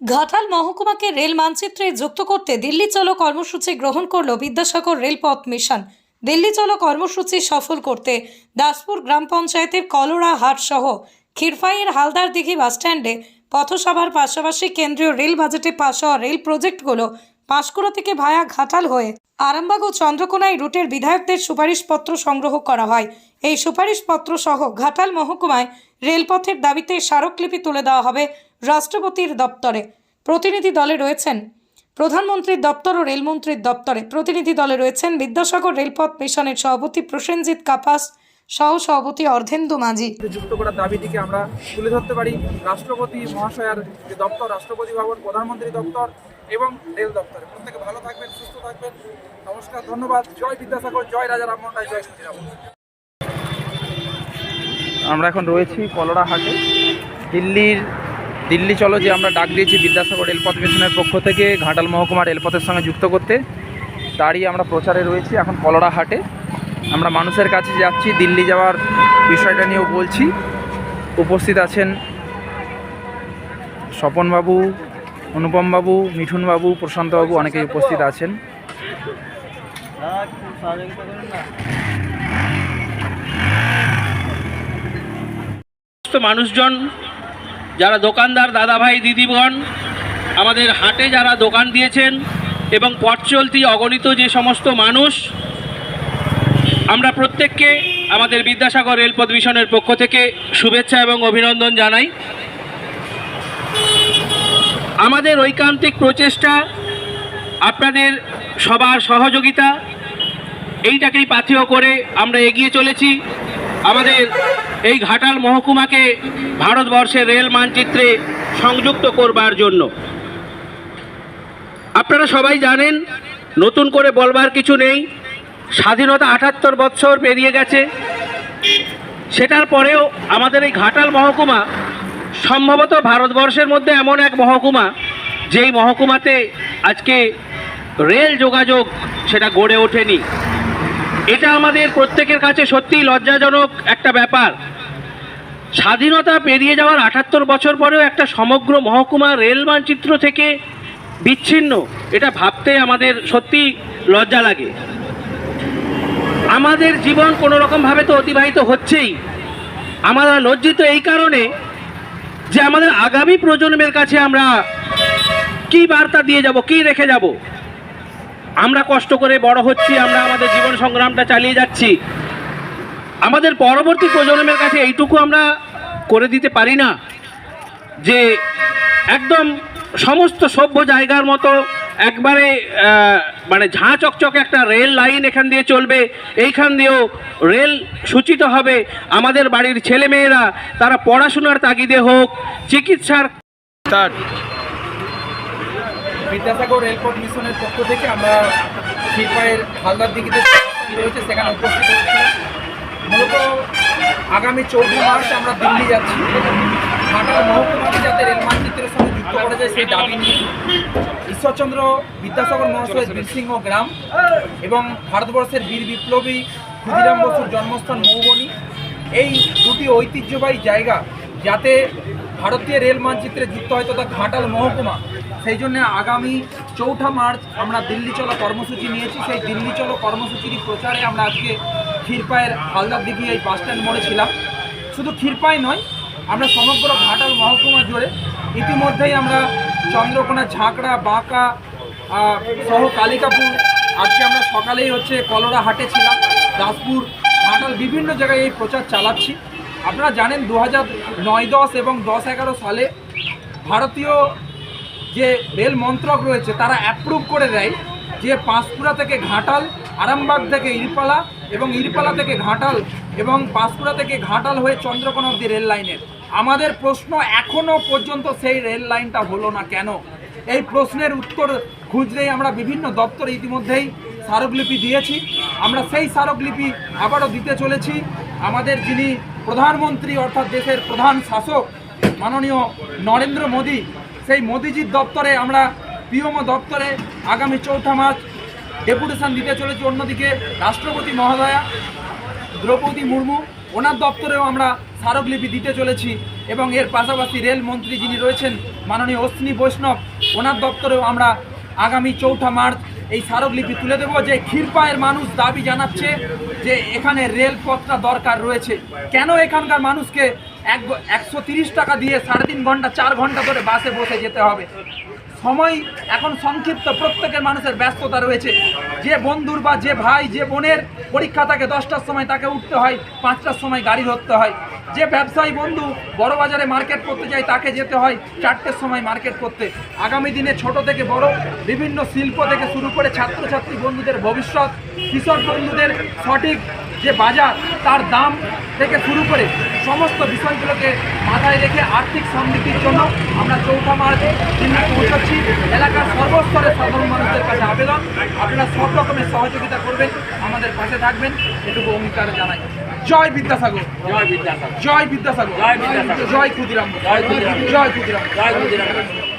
Ghatal মহকুমাকে rail মানচিত্রে যুক্ত করতে দিল্লি চলো কর্মসূচি গ্রহণ করল বিদ্যাসাগর রেলপথ মিশন। দিল্লি চলো কর্মসূচি সফল করতে দাসপুর গ্রাম পঞ্চায়েতের কলোরা হাট সহ খিরফাইয়ের হালদার দিঘি বাসস্ট্যান্ডে পথসভার পাশাপাশি কেন্দ্রীয় রেল বাজেটে পাশ হওয়া রেল প্রজেক্টগুলো পাঁশকুড়া থেকে ভায়া ঘাটাল হয়ে আরামবাগ ও চন্দ্রকোনায় রুটের বিধায়কদের সুপারিশপত্র সংগ্রহ করা হয়। এই সুপারিশপত্র সহ ঘাটাল মহকুমায় রেলপথের দাবিতে স্মারকলিপি তুলে দেওয়া হবে রাষ্ট্রপতির দপ্তরে। প্রতিনিধি দলে রয়েছেন প্রধানমন্ত্রীর দপ্তর ও রেলমন্ত্রীর দপ্তরে। প্রতিনিধি দলে রয়েছেন বিদ্যাসাগর রেলপথ মিশনের সভাপতি প্রসেনজিৎ কাপাস সহ সভাপতি অর্ধেন্দু মাঝি। যুক্ত করার দাবিটিকে আমরা তুলে ধরতে পারি। রাষ্ট্রপতি মহাশয়ার যে দপ্তর, রাষ্ট্রপতি ভবন, প্রধানমন্ত্রী দপ্তর এবং রেল দপ্তরে। প্রত্যেকে ভালো থাকবেন, সুস্থ থাকবেন। নমস্কার, ধন্যবাদ। জয় বিদ্যাসাগর, জয় রাজা রামমোহন রায়, জয় শ্রীরাম আমরা এখন রয়েছি কলোরা হাটে। দিল্লির দিল্লি চলো যে আমরা ডাক দিয়েছি বিদ্যাসাগর রেলপথ মিশনের পক্ষ থেকে ঘাটাল মহকুমা রেলপথের সঙ্গে যুক্ত করতে। তারই আমরা প্রচারে রয়েছি এখন কলোরা হাটে। আমরা মানুষের কাছে যাচ্ছি, দিল্লি যাওয়ার বিষয়টা নিয়েও বলছি। উপস্থিত আছেন স্বপনবাবু অনুপমবাবু, মিঠুনবাবু, প্রশান্তবাবু অনেকেই উপস্থিত আছেন। মানুষজন, যারা দোকানদার দাদাভাই, দিদিগণ, আমাদের হাটে যারা দোকান দিয়েছেন এবং পথ চলতি অগণিত যে সমস্ত মানুষ, আমরা প্রত্যেককে আমাদের বিদ্যাসাগর রেলপথ মিশনের পক্ষ থেকে শুভেচ্ছা এবং অভিনন্দন জানাই। আমাদের ঐকান্তিক প্রচেষ্টা, আপনাদের সবার সহযোগিতা, এইটাকেই পাথেয় করে আমরা এগিয়ে চলেছি। আমাদের এই ঘাটাল মহকুমাকে ভারতবর্ষের রেল মানচিত্রে সংযুক্ত করবার জন্য। আপনারা সবাই জানেন, নতুন করে বলবার কিছু নেই, স্বাধীনতা আটাত্তর বৎসর পেরিয়ে গেছে। সেটার পরেও আমাদের এই ঘাটাল মহকুমা সম্ভবত ভারতবর্ষের মধ্যে এমন এক মহকুমা, যেই মহকুমাতে আজকে রেল যোগাযোগ সেটা গড়ে ওঠেনি। এটা আমাদের প্রত্যেকের কাছে সত্যিই লজ্জাজনক একটা ব্যাপার। স্বাধীনতা পেরিয়ে যাওয়ার আটাত্তর বছর পরেও একটা সমগ্র মহকুমা রেল মানচিত্র থেকে বিচ্ছিন্ন। এটা ভাবতে আমাদের সত্যি লজ্জা লাগে। আমাদের জীবন কোনো রকমভাবে তো অতিবাহিত হচ্ছেই। আমরা লজ্জিত এই কারণে যে আমাদের আগামী প্রজন্মের কাছে আমরা কি বার্তা দিয়ে যাব, কি রেখে যাব? আমরা কষ্ট করে বড় হচ্ছি, আমরা আমাদের জীবন সংগ্রামটা চালিয়ে যাচ্ছি। আমাদের পরবর্তী প্রজন্মের কাছে এইটুকু আমরা করে দিতে পারি না যে একদম সমস্ত সভ্য জায়গার মতো একবারে মানে ঝাঁ চকচকে একটা রেল লাইন এখান দিয়ে চলবে। এইখান দিয়েও রেল সূচিত হবে। আমাদের বাড়ির ছেলেমেয়েরা তারা পড়াশোনার তাগিদে হোক চিকিৎসার স্টার্ট বিদ্যাসাগর রেলপথ মিশনের পক্ষ থেকে আমরা শিল্পায়ের হালদার দিঘিতে রয়েছে সেখানে উপস্থিত মূলত আগামী চৌঠা মার্চ আমরা দিল্লি যাচ্ছি। ঘাটাল মহকুমাকে যাতে রেল মানচিত্রের সঙ্গে যুক্ত করা যায় সেই দাবি নিয়ে ঈশ্বরচন্দ্র বিদ্যাসাগর মহাশয়ের বীরসিংহ গ্রাম এবং ভারতবর্ষের বীর বিপ্লবী ক্ষুদিরাম বসুর জন্মস্থান মৌবনী। এই দুটি ঐতিহ্যবাহী জায়গা যাতে ভারতীয় রেল মানচিত্রে যুক্ত হয় তথা ঘাটাল মহকুমা সেই জন্য আগামী চৌঠা মার্চ আমরা দিল্লি চলো কর্মসূচি নিয়েছি। সেই দিল্লি চলো কর্মসূচির প্রচারে আমরা আজকে ক্ষীরপায়ের হালদার দিঘি এই বাস স্ট্যান্ড মোড়ে ছিলাম। শুধু ক্ষীরপাই নয় আমরা সমগ্র ঘাটাল মহকুমা জুড়ে ইতিমধ্যেই আমরা চন্দ্রকোনা, ঝাঁকড়া, বাঁকা সহ কালিকাপুর। আজকে আমরা সকালেই হচ্ছে কলোরা হাটে ছিলাম, দাসপুর ঘাটাল, বিভিন্ন জায়গায় এই প্রচার চালাচ্ছি। আপনারা জানেন দু হাজার নয়, দশ এবং দশ এগারো সালে ভারতীয় যে রেল মন্ত্রক রয়েছে, তারা অ্যাপ্রুভ করে দেয় যে পাঁশকুড়া থেকে ঘাটাল, আরামবাগ থেকে ইরপালা এবং ইরপালা থেকে ঘাটাল এবং পাঁশকুড়া থেকে ঘাটাল হয়ে চন্দ্রকোনা অব্দি রেল লাইনের। আমাদের প্রশ্ন এখনও পর্যন্ত সেই রেল লাইনটা হলো না কেন? এই প্রশ্নের উত্তর খুঁজতেই আমরা বিভিন্ন দপ্তরে ইতিমধ্যেই স্মারকলিপি দিয়েছি। আমরা সেই স্মারকলিপি আবারও দিতে চলেছি। আমাদের যিনি প্রধানমন্ত্রী, অর্থাৎ দেশের প্রধান শাসক মাননীয় নরেন্দ্র মোদী, সেই মোদিজির দপ্তরে আমরা পিএমও দপ্তরে আগামী চৌঠা মার্চ ডেপুটেশন দিতে চলেছি। অন্যদিকে রাষ্ট্রপতি মহোদয়া, দ্রৌপদী মুর্মু ওনার দপ্তরেও আমরা স্মারকলিপি দিতে চলেছি এবং এর পাশাপাশি রেলমন্ত্রী যিনি রয়েছেন, মাননীয় অশ্বিনী বৈষ্ণব, ওনার দপ্তরেও আমরা আগামী চৌঠা মার্চ এই স্মারকলিপি তুলে দেব যে ক্ষীরপায়ের মানুষ দাবি জানাচ্ছে যে এখানে রেলপথটা দরকার রয়েছে। কেন এখানকার মানুষকে এক একশো টাকা দিয়ে সাড়ে তিন ঘণ্টা, চার ঘণ্টা ধরে বাসে বসে যেতে হবে। সময় এখন সংক্ষিপ্ত, প্রত্যেকের মানুষের ব্যস্ততা রয়েছে। যে বন্ধুর বা যে ভাই, যে বোনের পরীক্ষা থাকে দশটার সময়, তাকে উঠতে হয়, পাঁচটার সময় গাড়ি ধরতে হয়। যে ব্যবসায়ী বন্ধু বড় বাজারে মার্কেট করতে যায়, তাকে যেতে হয় চারটের সময় মার্কেট করতে। আগামী দিনে ছোট থেকে বড়, বিভিন্ন শিল্প থেকে শুরু করে ছাত্রছাত্রী বন্ধুদের ভবিষ্যৎ, কৃষক বন্ধুদের সঠিক যে বাজার তার দাম থেকে শুরু করে সমস্ত বিষয়গুলোকে মাথায় রেখে আর্থিক সমৃদ্ধির জন্য আমরা চৌঠা মার্চে দিল্লি পৌঁছাচ্ছি। এলাকার সর্বস্তরের সাধারণ মানুষদের কাছে আবেদন। আপনারা সব রকমের সহযোগিতা করবেন আমাদের পাশে থাকবেন। এটুকু অঙ্গীকার জানাই। জয় বিদ্যাসাগর। জয় বিদ্যাসাগর। জয় বিদ্যাসাগর। জয় বিদ্যাসাগর। জয় ক্ষুদিরাম। জয় ক্ষুদিরাম। জয় ক্ষুদিরাম। জয় ক্ষুদিরাম।